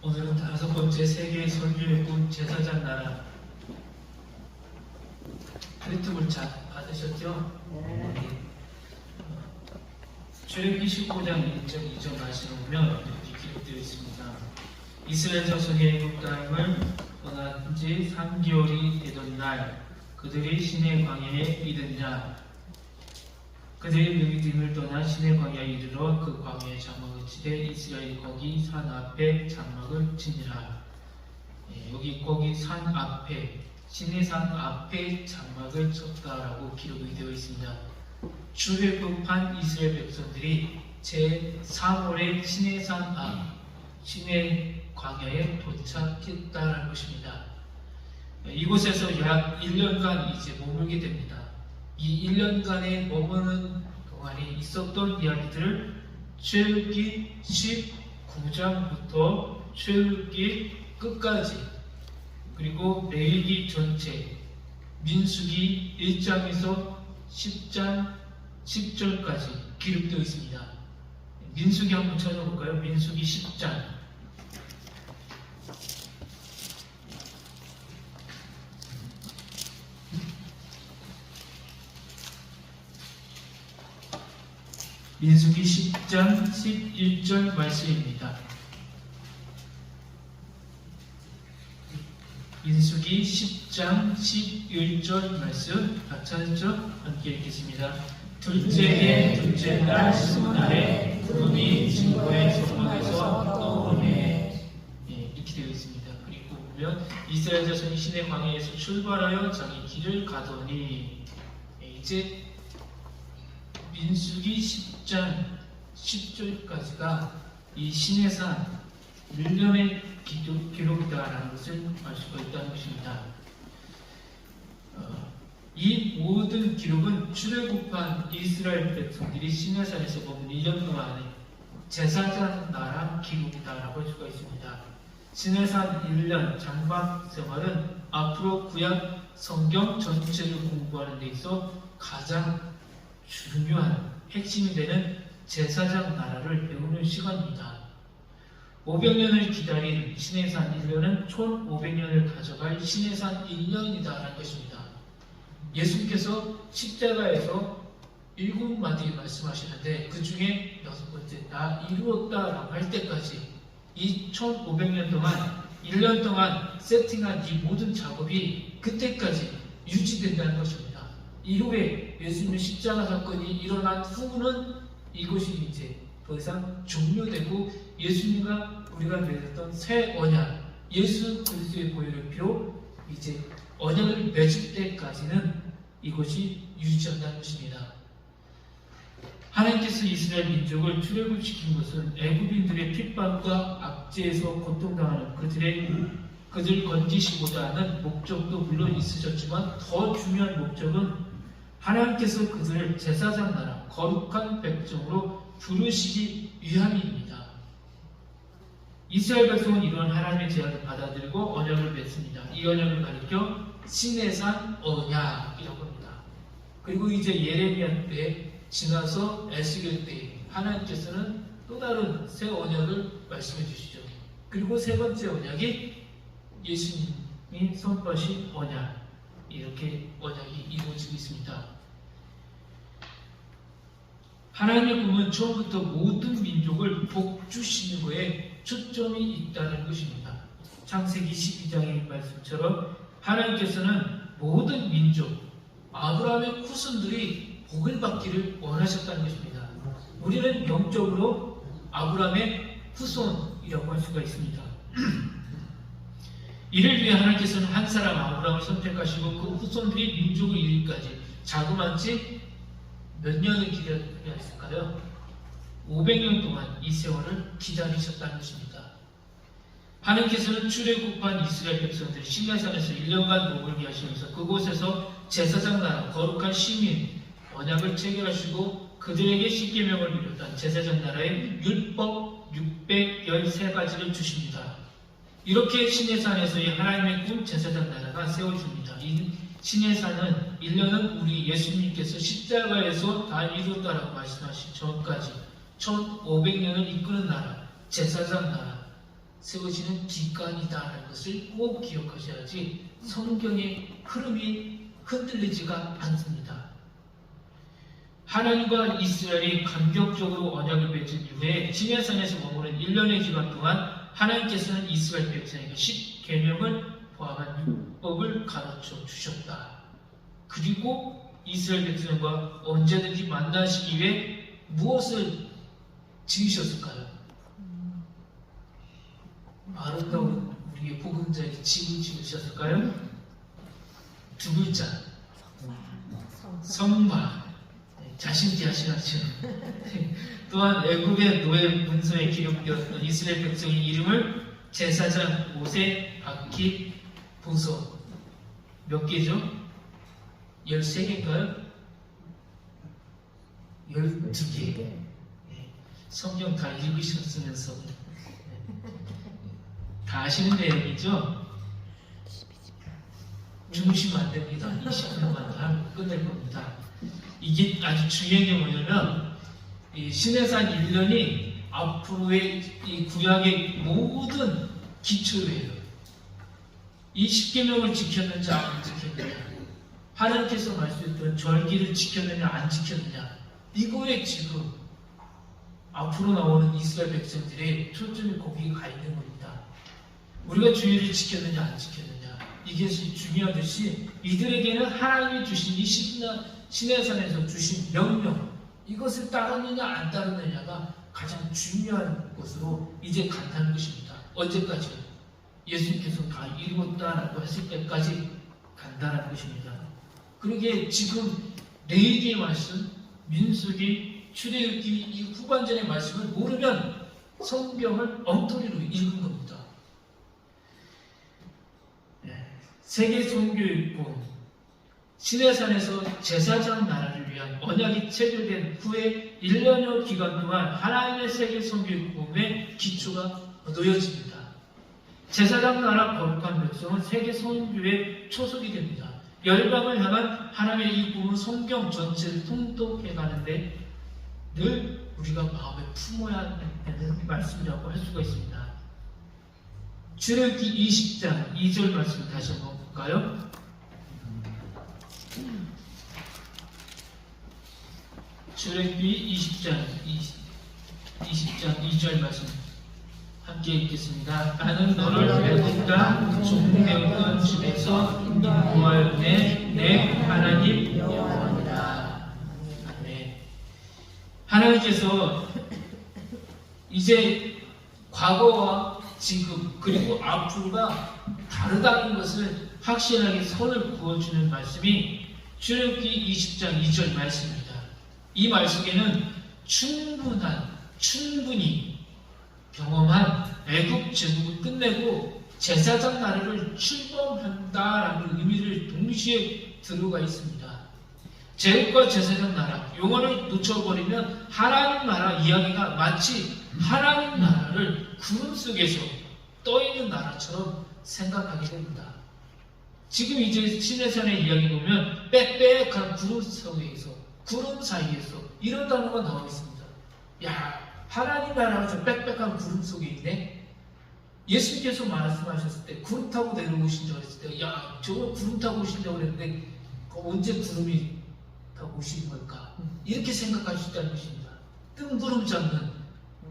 오늘은 다섯 번째 세계 선교의 꿈 제사장 나라 크리트물 잘 받으셨죠? 네. 출애굽기 15장 1절 2절 말씀을 보면 이렇게 기록되어 있습니다. 이스라엘 자손이 애굽 땅을 떠난 지 3개월이 되던 날 그들이 신의 광야에 이르냐 그들이 느비딤을 떠나 신의 광야에 이르러 그 광야에 장막을 치되 이스라엘이 거기 산 앞에 장막을 치니라 예, 여기 거기 산 앞에 신의 산 앞에 장막을 쳤다라고 기록이 되어 있습니다. 출애굽한 이스라엘 백성들이 제 3월에 신의 산 앞, 신의 광야에 도착했다는 것입니다. 이곳에서 약 1년간 이제 머물게 됩니다. 이 1년간의 머무는 동안에 있었던 이야기들을 출기 19장부터 출기 끝까지 그리고 레위기 전체 민수기 1장에서 10장 10절까지 기록되어 있습니다. 민수기 한번 찾아볼까요? 민수기 10장 민수기 10장 11절 말씀입니다. 민수기 10장 11절 말씀 다 찾았죠? 함께 읽겠습니다. 둘째 해 둘째 날 스무 날에 구름이 진고의 성막에서 떠오르네 예, 이렇게 되어 있습니다. 그리고 보면 이스라엘 자손이 신의 광야에서 출발하여 자기 길을 가더니 예, 이제 민수기 10장 10절까지가 이 신의 산 밀련의 기록, 기록이다라는 것을 알 수가 있다는 것입니다. 어, 이 모든 기록은 출애굽한 이스라엘 백성들이 신의 산에서 머문 1년 동안의 제사장 나라 기록이다라고 할 수가 있습니다. 신의 산 1년 장막 생활은 앞으로 구약 성경 전체를 공부하는 데 있어 가장 중요한 핵심이 되는 제사장 나라를 배우는 시간입니다. 500년을 기다린 신해산 1년은 1500년을 가져갈 신해산 1년이다 라는 것입니다. 예수님께서 십자가에서 일곱 마디 말씀하시는데 그 중에 여섯 번째 나 이루었다 라고 할 때까지 이 1500년 동안 1년 동안 세팅한 이 모든 작업이 그때까지 유지된다는 것입니다. 이후에 예수님의 십자가 사건이 일어난 후는 이것이 이제 더 이상 종료되고 예수님과 우리가 맺었던 새 언약, 예수 그리스도의 보혈의 피로 이제 언약을 맺을 때까지는 이것이 유지한다는 것입니다. 하나님께서 이스라엘 민족을 출애굽시킨 것은 애굽인들의 핍박과 압제에서 고통당하는 그들의 그들 건지시고자 는 목적도 물론 있으셨지만 더 중요한 목적은 하나님께서 그들을 제사장 나라 거룩한 백정으로 부르시기 위함입니다. 이스라엘 백성은 이런 하나님의 제안을 받아들이고 언약을 맺습니다. 이 언약을 가리켜 신의 산 언약이라고 합니다. 그리고 이제 예레미야 때 지나서 에스겔 때 하나님께서는 또 다른 새 언약을 말씀해 주시죠. 그리고 세 번째 언약이 예수님이 선포하신 언약 이렇게 언약이 이루어지고 있습니다. 하나님의 꿈은 처음부터 모든 민족을 복주시는 것에 초점이 있다는 것입니다. 창세기 12장의 말씀처럼 하나님께서는 모든 민족, 아브라함의 후손들이 복을 받기를 원하셨다는 것입니다. 우리는 영적으로 아브라함의 후손이라고 할 수가 있습니다. 이를 위해 하나님께서는 한 사람 아브라함을 선택하시고 그 후손들이 민족을 이루기까지 자그마치 몇 년을 기다려야 했을까요? 500년 동안 이 세월을 기다리셨다는 것입니다. 하나님께서는 출애굽한 이스라엘 백성들이 신라산에서 1년간 머물게 하시면서 그곳에서 제사장 나라 거룩한 시민 언약을 체결하시고 그들에게 십계명을 비롯한 제사장 나라의 율법 613가지를 주십니다. 이렇게 신의 산에서의 하나님의 꿈 제사장 나라가 세워집니다. 이 신의 산은 1년은 우리 예수님께서 십자가에서 다 이루었다라고 말씀하신 전까지 1500년을 이끄는 나라, 제사장 나라, 세워지는 기관이다라는 것을 꼭 기억하셔야지 성경의 흐름이 흔들리지가 않습니다. 하나님과 이스라엘이 감격적으로 언약을 맺은 이후에 시내산에서 머무는 1년의 기간 동안 하나님께서는 이스라엘 백성에게 10계명을 포함한 율법을 가르쳐 주셨다. 그리고 이스라엘 백성과 언제든지 만나시기 위해 무엇을 지으셨을까요? 아름다운 우리의 복음자에게 집을 지으셨을까요? 두 글자 성막 네, 자신기 하시나죠 또한 애굽의 노예 문서에 기록되었던 이스라엘 백성의 이름을 제사장 모세, 바키, 보소 몇 개죠? 13개인가요? 12개 성경 다 읽으셨으면서 네. 다 아시는 내용이죠? 주무시면 안 됩니다. 20분만 더 하면 끝낼 겁니다. 이게 아주 중요한 게 뭐냐면 이 신해산 1년이 앞으로의 이 구약의 모든 기초예요. 이 10계명을 지켰는지 안 지켰느냐 하나님께서 말씀했던 절기를 지켰느냐 안 지켰느냐 이거에 지금 앞으로 나오는 이스라엘 백성들의 초점이 거기에 가 있는 겁니다. 우리가 주의를 지켰느냐 안 지켰느냐 이것이 중요하듯이 이들에게는 하나님이 주신 이 신나, 시내산에서 주신 명령 이것을 따르느냐 안 따르느냐가 가장 중요한 것으로 이제 간다는 것입니다. 언제까지 예수님께서 다 이루었다라고 했을 때까지 간다는 것입니다. 그러기에 지금 레이기의 말씀, 민수기, 출애굽기 이 후반전의 말씀을 모르면 성경을 엉터리로 읽은 겁니다. 네. 세계 종교육고 시내산에서 제사장 나라를 위한 언약이 체결된 후에 1년여 기간 동안 하나님의 세계 성교육범의 기초가 놓여집니다. 제사장 나라 거룩한 백성은 세계 성교의 초석이 됩니다. 열방을 향한 하나님의 이 꿈은 성경 전체를 통독해 가는데 늘 우리가 마음에 품어야 되는 말씀이라고 할 수가 있습니다. 출애굽기 20장 2절 말씀 다시 한번 볼까요? 출애굽기 20장 20, 20장 2절 말씀 함께 읽겠습니다. 나는 너를 애굽과 종되었던 집에서 인도하여 내 하나님 여호와니라. 아멘. 하나님께서 이제 과거와 지금 그리고 앞으로가 다르다는 것을 확실하게 선을 그어주는 말씀이 출애굽기 20장 2절 말씀입니다. 이 말씀에는 충분한 충분히 경험한 애굽 제국을 끝내고 제사장 나라를 출범한다라는 의미를 동시에 들어가 있습니다. 제국과 제사장 나라 용어를 놓쳐버리면 하나님 나라 이야기가 마치 하나님 나라를 구름 속에서 떠 있는 나라처럼 생각하게 됩니다. 지금 이제 신해산의 이야기 보면 빽빽한 구름 속에서 구름 사이에서 이런 단어가 나와 있습니다. 야 하나님 나라가 저 빽빽한 구름 속에 있네. 예수님께서 말씀하셨을 때 구름 타고 내려오신다고 했을 때, 야, 저거 구름 타고 오신다고 그랬는데 언제 구름이 타고 오신 걸까? 이렇게 있다는 것입니다. 뜬구름 잡는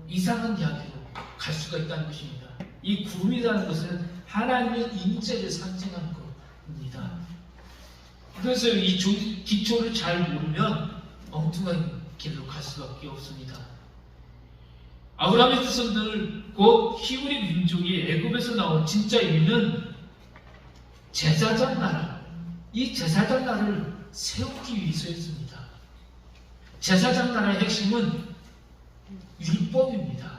이상한 이야기로 갈 수가 있다는 것입니다. 이 구름이라는 것은 하나님의 임재를 상징하는 겁니다. 그래서 이 조, 기초를 잘 모르면 엉뚱한 길로 갈 수밖에 없습니다. 아브라함의子孙들, 곧 히브리 민족이 애굽에서 나온 진짜 의미는 제사장 나라, 이 제사장 나라를 세우기 위해서였습니다. 제사장 나라의 핵심은 율법입니다.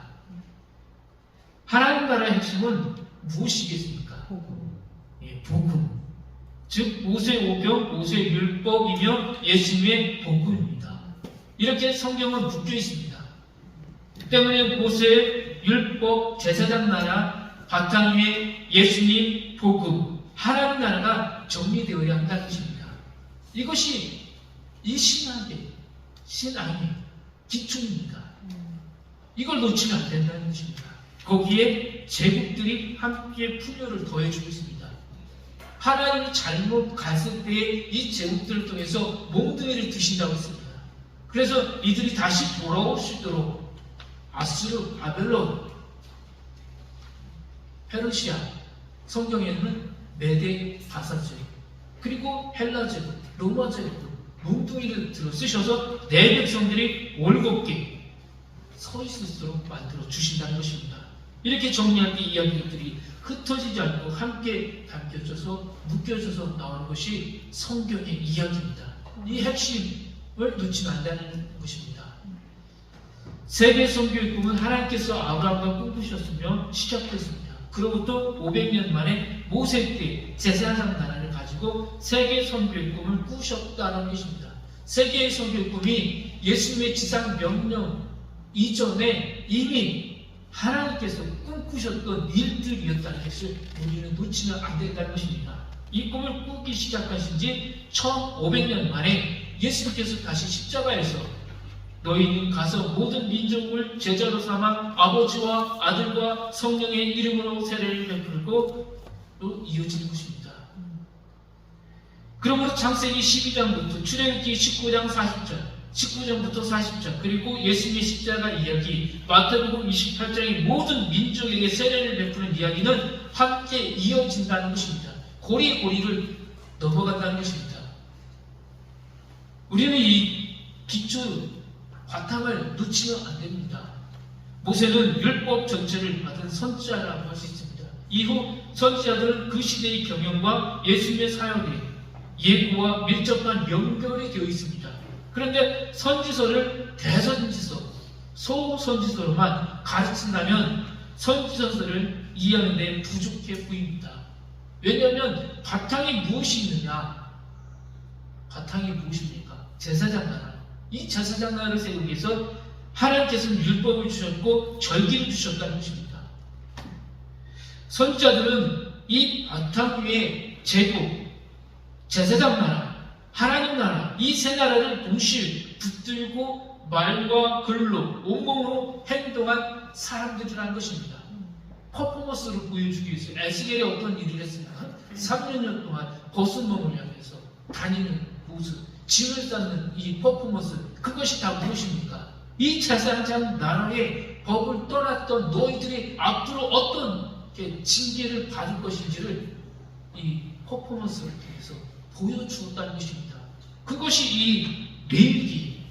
하나님 나라의 핵심은 무엇이겠습니까? 예, 복음. 즉 모세 오경, 모세 율법이며 예수님의 복음입니다. 이렇게 성경은 묶여 있습니다. 때문에 모세 율법, 제사장 나라, 바탕 위에 예수님 복음, 하나님 나라가 정리되어야 한다는 것입니다. 이것이 이 신학의 신앙의 기초입니다. 이걸 놓치면 안 된다는 것입니다. 거기에 제국들이 함께 풍요를 더해주고 있습니다. 하나님이 잘못 갔을 때에 이 제국들을 통해서 몽둥이를 드신다고 했습니다. 그래서 이들이 다시 돌아올 수 있도록 아수르, 바벨론, 페르시아, 성경에는 메데 바사제, 그리고 헬라 제국, 로마 제국, 몽둥이를 들어 쓰셔서 내 백성들이 올곧게 서 있을 수 있도록 만들어 주신다는 것입니다. 이렇게 정리할 때 이야기들이 흩어지지 않고 함께 담겨져서 묶여져서 나오는 것이 성경의 이야기입니다. 이 핵심을 놓치면 안 되는 것입니다. 세계 선교의 꿈은 하나님께서 아브라함과 꿈꾸셨으며 시작됐습니다. 그로부터 500년 만에 모세 때 제사장 나라를 가지고 세계 선교의 꿈을 꾸셨다는 것입니다. 세계의 선교의 꿈이 예수님의 지상 명령 이전에 이미 하나님께서 꿈꾸셨던 일들이었다는 것을 우리는 놓치면 안 된다는 것입니다. 이 꿈을 꾸기 시작하신 지 1500년 만에 예수님께서 다시 십자가에서 너희는 가서 모든 민족을 제자로 삼아 아버지와 아들과 성령의 이름으로 세례를 베풀고 또 이어지는 것입니다. 그러므로 창세기 12장부터 출애굽기 19장 40절 19장부터 40장 그리고 예수님의 십자가 이야기 마태복음 28장의 모든 민족에게 세례를 베푸는 이야기는 함께 이어진다는 것입니다. 고리고리를 넘어간다는 것입니다. 우리는 이 기초 바탕을 놓치면 안 됩니다. 모세는 율법 전체를 받은 선지자라고 할 수 있습니다. 이후 선지자들은 그 시대의 경영과 예수님의 사역에 예고와 밀접한 연결이 되어 있습니다. 그런데 선지서를 대선지서, 소선지서로만 가르친다면 선지서를 이해하는 데 부족해 보입니다. 왜냐하면 바탕이 무엇이 있느냐? 바탕이 무엇입니까? 제사장 나라. 이 제사장 나라를 세우기 위해서 하나님께서는 율법을 주셨고 절기를 주셨다는 것입니다. 선지자들은 이 바탕 위에 제국, 제사장 나라, 하나님 나라, 이 세 나라를 동시에 붙들고 말과 글로, 온몸으로 행동한 사람들이라는 것입니다. 퍼포먼스를 보여주기 위해서 에스겔이 어떤 일을 했습니까? 3년 동안 벗은 몸을 향해서 다니는 모습, 짐을 쌓는 이 퍼포먼스, 그것이 다 무엇입니까? 이 제사장 나라의 법을 떠났던 너희들이 앞으로 어떤 징계를 받을 것인지를 이 퍼포먼스를 통해서 보여주었다는 것입니다. 그것이 이 레위기,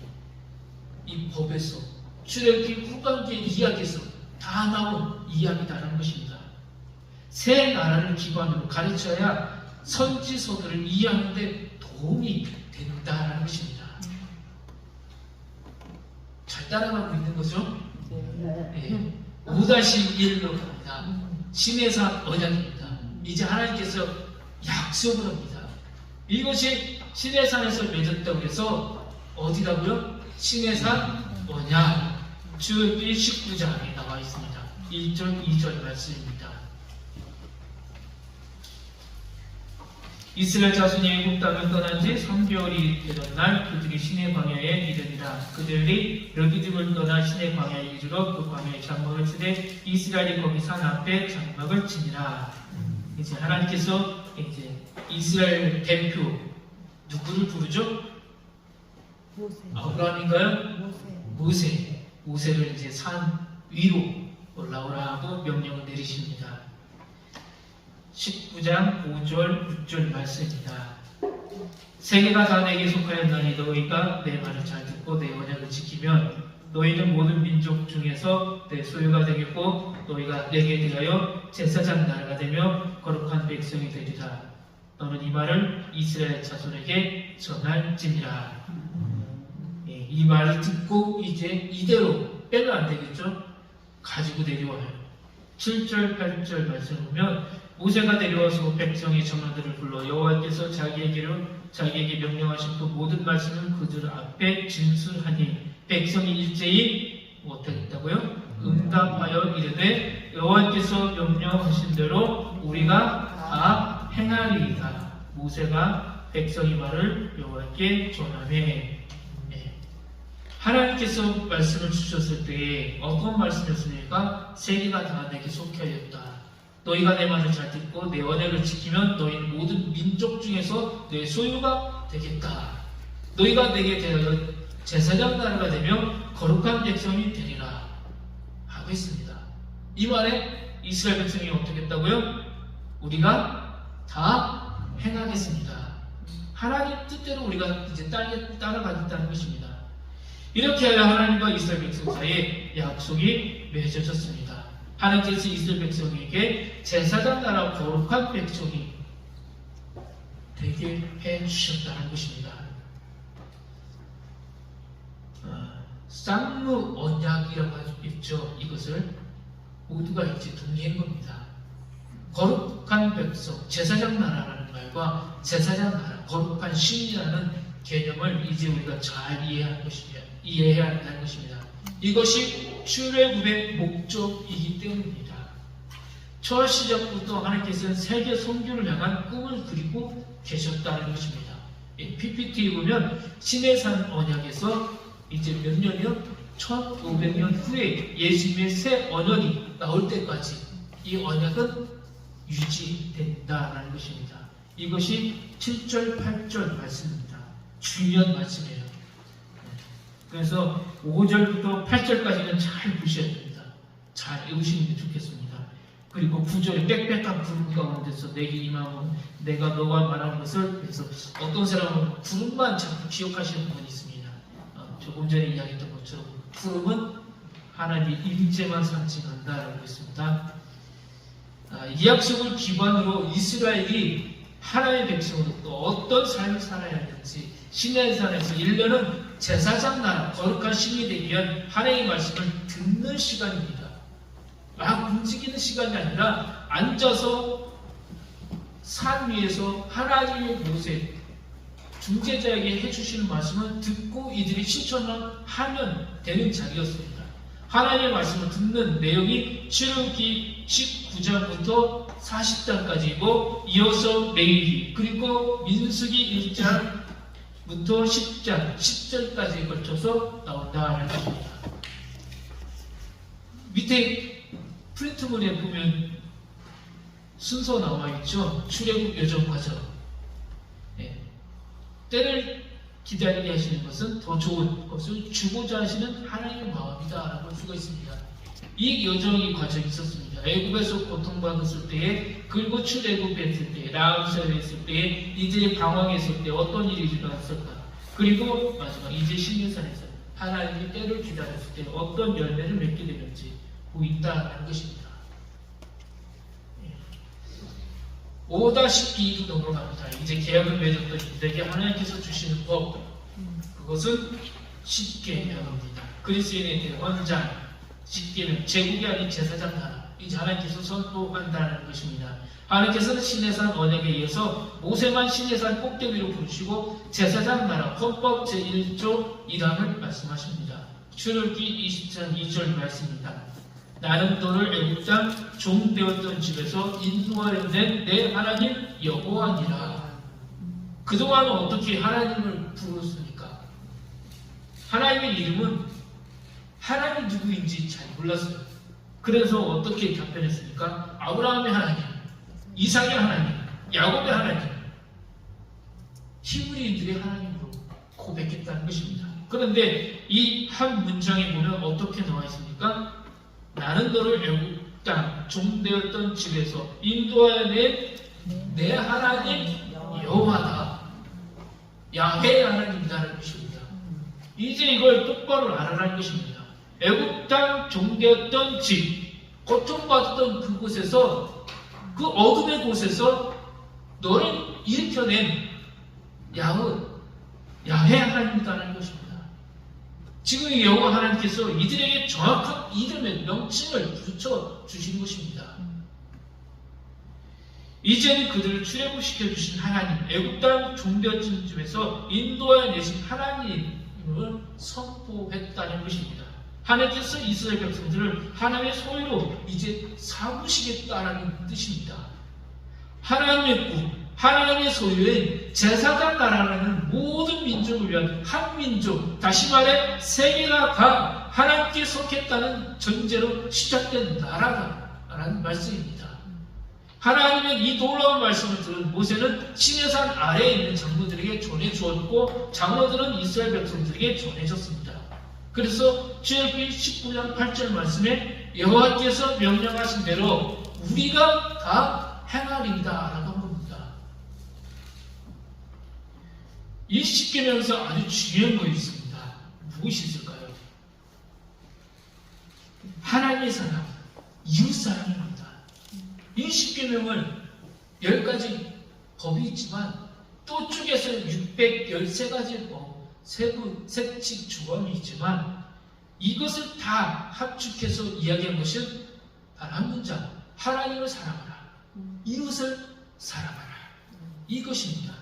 이 법에서 출애굽기 후반기의 이야기에서 다 나온 이야기다라는 것입니다. 새 나라를 기반으로 가르쳐야 선지서들을 이해하는 데 도움이 된다라는 것입니다. 잘 따라가고 있는 거죠? 네. 5-1로 갑니다. 신해산 언약입니다. 이제 하나님께서 약속을 합니다. 이것이 신해산에서 맺었다고 해서 어디라고요? 신해산 언약 주기 19장에 나와 있습니다. 1절, 2절 말씀입니다. 이스라엘 자손이 애국 땅을 떠난 지 3개월이 되던 날 그들이 신의 광야에 이르니라 그들이 르기집을 떠나 신의 광야에 이르러 그 광야에 장막을 치되 이스라엘이 거기 산 앞에 장막을 치니라 이제 하나님께서 이제 이스라엘 대표 누구를 부르죠? 모세. 아브라함인가요? 모세. 모세 모세를 이제 산 위로 올라오라고 명령을 내리십니다. 19장 5절 6절 말씀입니다. 세계가 다 내게 속하였나니 너희가 내 말을 잘 듣고 내 언약을 지키면 너희는 모든 민족 중에서 내 소유가 되겠고 너희가 내게 대하여 제사장 나라가 되며 거룩한 백성이 되리라. 너는 이 말을 이스라엘 자손에게 전할지니라. 예, 이 말을 듣고 이제 이대로 빼면 안 되겠죠? 가지고 내려와요. 7절, 8절 말씀을 보면 모세가 내려와서 백성의 전원들을 불러 여호와께서 자기에게로 자기에게 명령하신 그 모든 말씀을 그들 앞에 진술하니 백성이 일제히 못하겠다고요? 응답하여 이르되 여호와께서 명령하신 대로 우리가 다 행하리이다. 모세가 백성의 말을 여호와께 전하매 네. 하나님께서 말씀을 주셨을 때에 어떤 말씀이었습니까? 세계가 다 내게 속혀 있다. 너희가 내 말을 잘 듣고 내 언약을 지키면 너희는 모든 민족 중에서 내 소유가 되겠다. 너희가 내게 제사장 나라가 되며 거룩한 백성이 되리라 하고 있습니다. 이 말에 이스라엘 백성이 어떻게 했다고요? 우리가 다 행하겠습니다. 하나님 뜻대로 우리가 이제 따라, 따라가겠다는 것입니다. 이렇게 하여 하나님과 이스라엘 백성 사이에 약속이 맺어졌습니다. 하나님께서 이스라엘 백성에게 제사장 나라 거룩한 백성이 되게 해 주셨다는 것입니다. 어, 쌍무 언약이라고 있죠. 이것을 모두가 이제 동의한 겁니다. 거룩한 백성, 제사장 나라라는 말과 제사장 나라, 거룩한 신이라는 개념을 이제 우리가 잘 이해할 것입니다. 이해해야 한다는 것입니다. 이것이 출애굽의 목적이기 때문입니다. 첫 시작부터 하나님께서는 세계 선교를 향한 꿈을 그리고 계셨다는 것입니다. 이 PPT에 보면 신해산 언약에서 이제 몇 년이요? 1500년 후에 예수님의 새 언약이 나올 때까지 이 언약은 유지된다라는 것입니다. 이것이 7절, 8절 말씀입니다. 중요한 말씀이에요. 그래서 5절부터 8절까지는 잘 보셔야 됩니다. 잘 외우시는 게 좋겠습니다. 그리고 9절에 빽빽한 구름 가운데서 내게 임함은 내가 너와 말한 것을 그래서 어떤 사람은 구름만 자꾸 기억하시는 분이 있습니다. 어, 조금 전에 이야기했던 것처럼 구름은 하나님의 임재만 상징한다라고 했습니다. 아, 이 약속을 기반으로 이스라엘이 하나님의 백성으로 또 어떤 삶을 살아야 하는지 시내산에서 1년은 제사장 나라 거룩한 신이 되기 위한 하나님의 말씀을 듣는 시간입니다. 막 움직이는 시간이 아니라 앉아서 산 위에서 하나님의 곳에 중재자에게 해주시는 말씀을 듣고 이들이 실천을 하면 되는 자리였습니다. 하나님의 말씀을 듣는 내용이 출애굽기 19장부터 40장까지고 이어서 레위기 그리고 민수기 1장 부터 10장 10절까지에 걸쳐서 나온다는 것입니다. 밑에 프린트물에 보면 순서 나와 있죠. 출애굽 여정 과정. 예. 때를 기다리게 하시는 것은 더 좋은 것을 주고자 하시는 하나님의 마음이다 라고 할 수가 있습니다. 이 여정이 과정이 있었습니다. 애굽에서 고통받았을 때에 그리고 출애굽했을 때, 라암셀에 했을 때에 이제 방황했을 때 어떤 일이 일어났을까? 그리고 마지막 이제 신유산에서 하나님이 때를 기다렸을 때 어떤 열매를 맺게 되는지 보인다는 것입니다. 5-2로 넘어갑니다. 이제 계약을 맺었던 이들에게 하나님께서 주시는 법 그것은 쉽게 합니다. 그리스인에 대한 원장 쉽게는 제국이 아닌 제사장 나라 이제 하나님께서 선포한다는 것입니다. 하나님께서는 신해산 언약에 의해서 모세만 신해산 꼭대기로 부르시고 제사장 나라 헌법 제1조 1항을 말씀하십니다. 출애굽기 20장 2절 말씀입니다. 나는 너를 땅 종되었던 집에서 인도하려는 내 하나님 여호와니라. 그동안 어떻게 하나님을 부르습니까? 하나님의 이름은 하나님 누구인지 잘 몰랐어요. 그래서 어떻게 답변했습니까? 아브라함의 하나님, 이삭의 하나님, 야곱의 하나님, 히브리인들의 하나님으로 고백했다는 것입니다. 그런데 이 한 문장에 보면 어떻게 나와 있습니까? 나는 너를 애굽 땅 종되었던 집에서 인도하여 낸내 하나님 여호와다. 야훼 하나님이라는 것입니다. 이제 이걸 똑바로 알아라는 것입니다. 애굽 땅 종되었던 집, 고통받았던 그곳에서 그 어둠의 곳에서 너를 일으켜낸 야후, 야훼 하나님이라는 것입니다. 지금 이 여호와 하나님께서 이들에게 정확한 이름의 명칭을 붙여 주신 것입니다. 이제는 그들을 출애굽시켜 주신 하나님, 애굽 땅 종되어진 집에서 인도하여 내신 하나님을 선포했다는 것입니다. 하나님께서 이스라엘 백성들을 하나님의 소유로 이제 삼으시겠다라는 뜻입니다. 하나님의 꿈, 하나님의 소유인 제사장 나라라는 모든 민족을 위한 한 민족, 다시 말해 세계가 다 하나님께 속했다는 전제로 시작된 나라다라는 말씀입니다. 하나님은 이 놀라운 말씀을 들은 모세는 시내산 아래에 있는 장로들에게 전해 주었고 장로들은 이스라엘 백성들에게 전해졌습니다. 그래서 출애굽기 19장 8절 말씀에 여호와께서 명령하신 대로 우리가 다 행하리이다 라고 한 겁니다. 이 십계명에서 아주 중요한 것이 있습니다. 무엇이 있을까요? 하나님의 사랑, 이웃 사랑입니다. 이 십계명을 열 가지 법이 있지만 또 쪽에서는 613가지 법, 세부, 색칙 조항이 있지만 이것을 다 합축해서 이야기한 것은 단 한 문장. 하나님을 사랑하라. 이웃을 사랑하라. 이것입니다.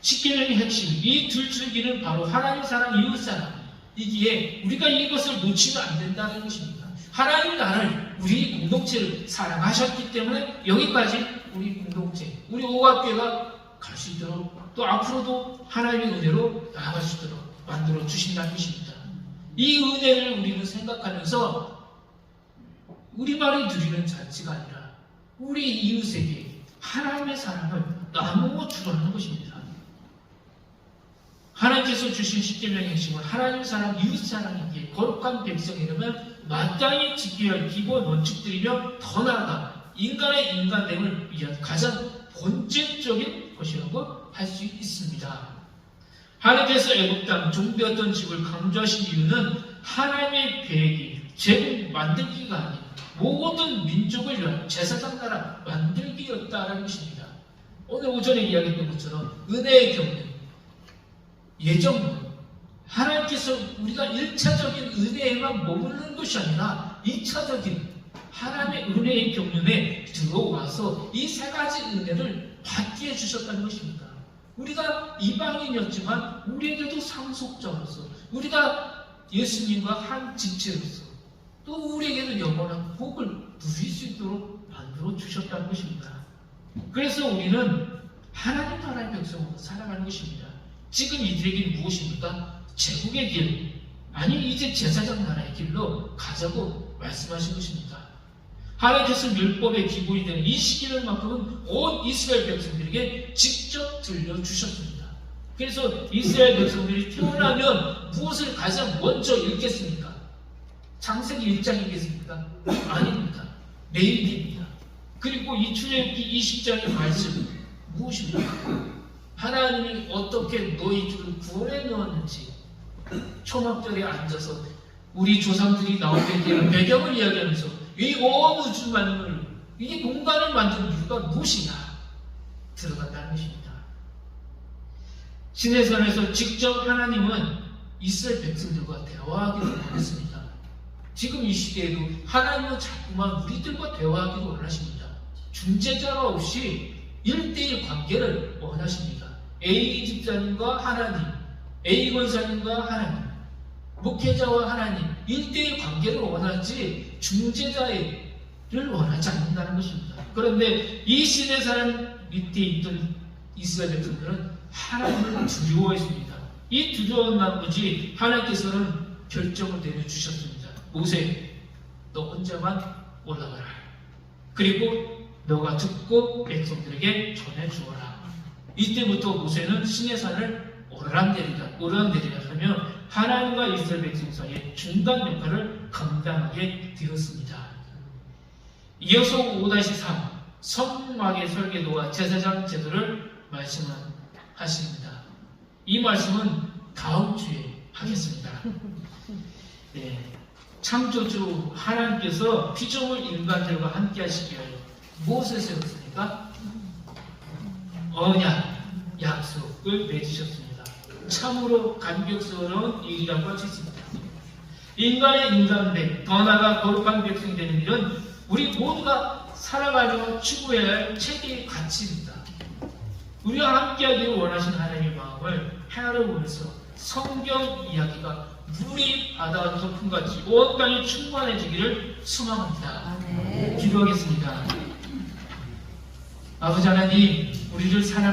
십계명의 핵심, 이 둘 줄기는 바로 하나님 사랑, 이웃 사랑. 이기에 우리가 이것을 놓치면 안 된다는 것입니다. 하나님 나를 우리 공동체를 사랑하셨기 때문에 여기까지 우리 공동체, 우리 오각교회가 갈 수 있도록 또 앞으로도 하나님의 은혜로 나아갈 수 있도록 만들어 주신다는 것입니다. 이 은혜를 우리는 생각하면서 우리만이 누리는 잔치가 아니라 우리 이웃에게 하나님의 사랑을 나누어 주라는 것입니다. 하나님께서 주신 십계명의 핵심은 하나님의 사랑, 이웃 사랑이기에 거룩한 백성이라면 마땅히 지켜야 할 기본 원칙들이며 더 나아가 인간의 인간됨을 위한 가장 본질적인 것이라고 할 수 있습니다. 하나님께서 애굽 땅 종되었던 집을 강조하신 이유는 하나님의 계획이 제국 만들기가 아닌 모든 민족을 제사장 나라 만들기였다라는 것입니다. 오늘 오전에 이야기했던 것처럼 은혜의 경륜, 예정론, 하나님께서 우리가 1차적인 은혜에만 머무르는 것이 아니라 2차적인 하나님의 은혜의 경륜에 들어와서 이 세 가지 은혜를 받게 해주셨다는 것입니다. 우리가 이방인이었지만 우리에게도 상속자로서 우리가 예수님과 한 지체로서 또 우리에게는 영원한 복을 누릴 수 있도록 만들어 주셨다는 것입니다. 그래서 우리는 하나님 나라의 백성으로 살아가는 것입니다. 지금 이들에게 무엇입니까? 제국의 길, 아니 이제 제사장 나라의 길로 가자고 말씀하신 것입니다. 하나님께서 율법의 기본이 되는 이 시기를만큼은 온 이스라엘 백성들에게 직접 들려주셨습니다. 그래서 이스라엘 백성들이 태어나면 무엇을 가장 먼저 읽겠습니까? 창세기 1장이겠습니까? 아닙니다. 레위기입니다. 그리고 이 출애굽기 20장의 말씀 무엇입니까? 하나님이 어떻게 너희들을 구원해 놓았는지 초막절에 앉아서 우리 조상들이 나오게 된 배경을 이야기하면서 이 온 우주 만물 이 공간을 만든 이유가 무엇이냐 들어간다는 것입니다. 신해선에서 직접 하나님은 이스라엘 백성들과 대화하기를 원했습니다. 지금 이 시대에도 하나님은 자꾸만 우리들과 대화하기를 원하십니다. 중재자가 없이 1대1 관계를 원하십니다. A 집사님과 하나님, A 권사님과 하나님, 목회자와 하나님, 1대1 관계를 원하지 중재자를 원하지 않는다는 것입니다. 그런데 이 신의 사람 밑에 있던 이스라엘 백성들은 하나님을 두려워했습니다. 이 두려운 나머지 하나님께서는 결정을 내려주셨습니다. 모세, 너 혼자만 올라가라. 그리고 너가 듣고 백성들에게 전해주어라. 이때부터 모세는 신의 산을 오르락내리락 오르락내리락 하며 하나님과 이스라엘 백성 사이의 중간 역할을 감당하게 되었습니다. 이어서 5-3 성막의 설계도와 제사장 제도를 말씀하십니다. 이 말씀은 다음 주에 하겠습니다. 네. 창조주 하나님께서 피조물 인간들과 함께 하시기 위하여 무엇을 세웠습니까? 언약, 약속을 맺으셨습니다. 참으로 감격스러운 일이라고 할 수 있습니다. 인간의 인간백, 더 나아가 거룩한 백성이 되는 일은 우리 모두가 살아가며 추구해야 할 최대의 가치입니다. 우리와 함께하기를 원하신 하나님의 마음을 헤아려 보면서 성경 이야기가 물이 바다와 소풍같이 온 땅이 충만해지기를 소망합니다. 아멘. 기도하겠습니다. 아버지 하나님, 우리를 사랑